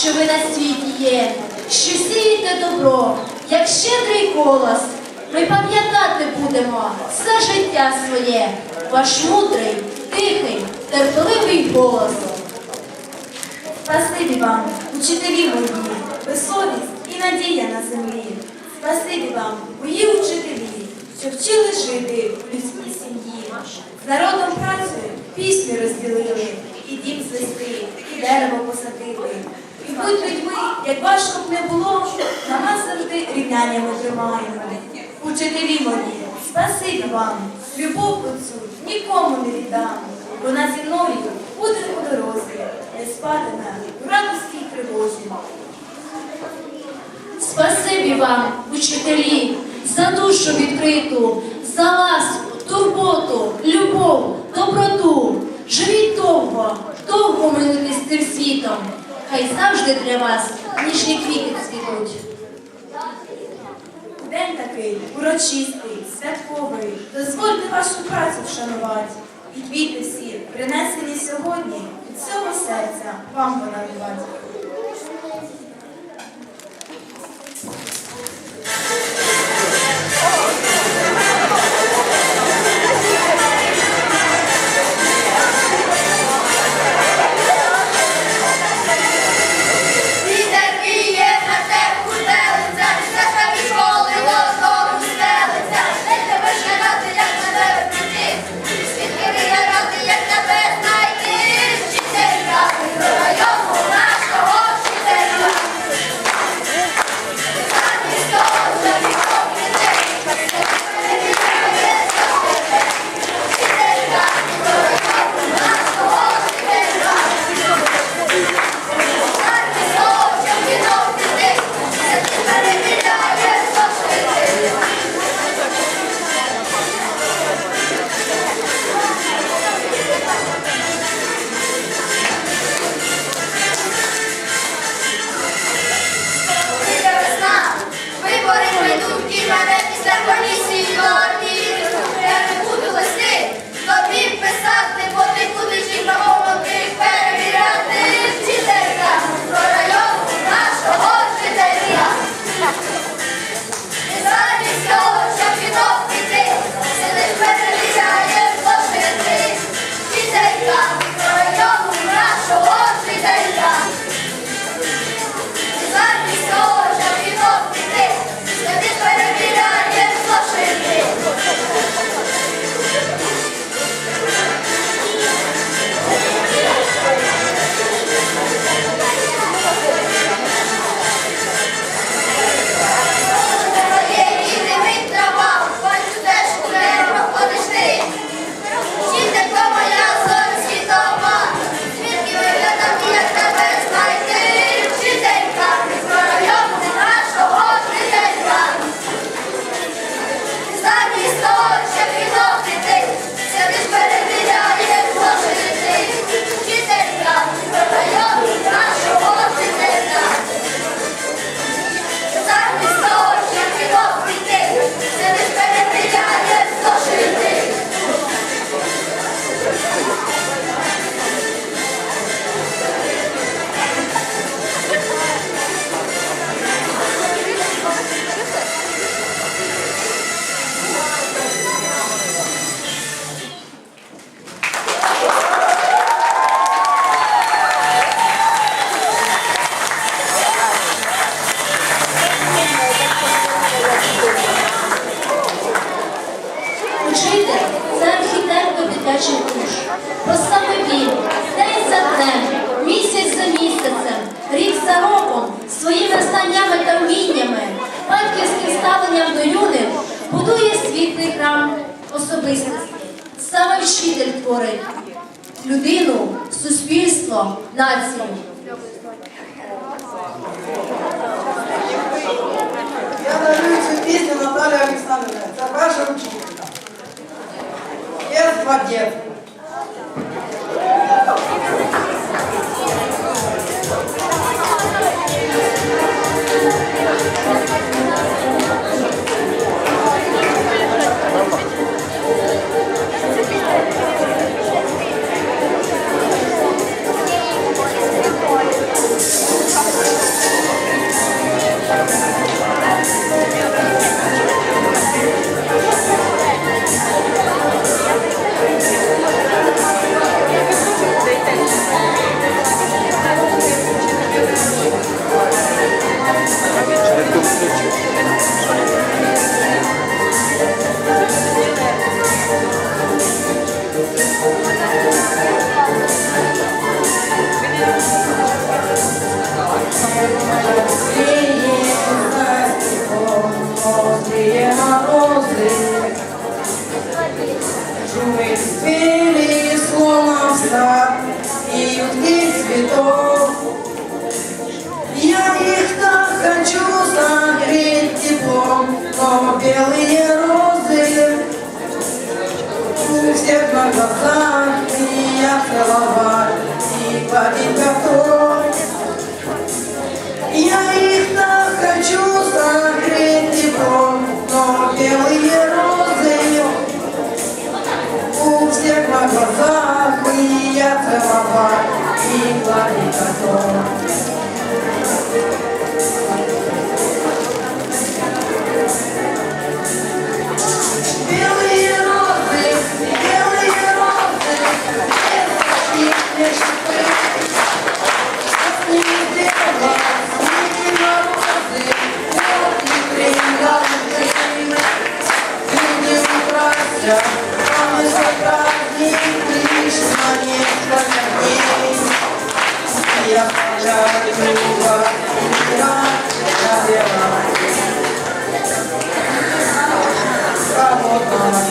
що ви на світі є, що сієте добро, як щедрий колос. Ми пам'ятати будемо все життя своє, ваш мудрий, тихий, терпеливий голос. Спасибі вам, учителі мої, ви совість і надія на землі. Спасибі вам, мої учителі, що вчили жити в людській сім'ї. З народом працею пісню розділили, завжди рівняннями тримаємо. Учителі мої, спасибі вам, любов оцю нікому не віддам. Вона зі мною буде у дорозі, не спатиме у радості й тривозі. Спасибі вам, учителі, за душу відкриту, за ласку, турботу, любов, доброту. Живіть довго, довго милуйтесь цим світом. Хай завжди для вас ніжні квіти. День такий урочистий, святковий, дозвольте вашу працю вшанувати. І квіти всі, принесені сьогодні, від всього серця вам подарувати. Я белые розы всех на глазах и я и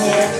Yeah.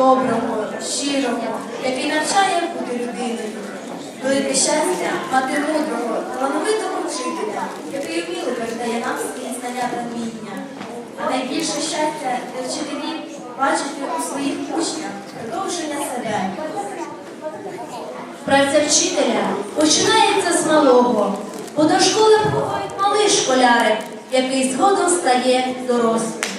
доброго, щирого, який навчає бути людиною. Велике щастя мати мудрого, талановитого вчителя, який вміло передає нам свої знання та вміння. А найбільше щастя для вчителів бачити у своїх учнях продовження себе. Праця вчителя починається з малого, бо до школи приходить малий школярик, який згодом стає дорослим.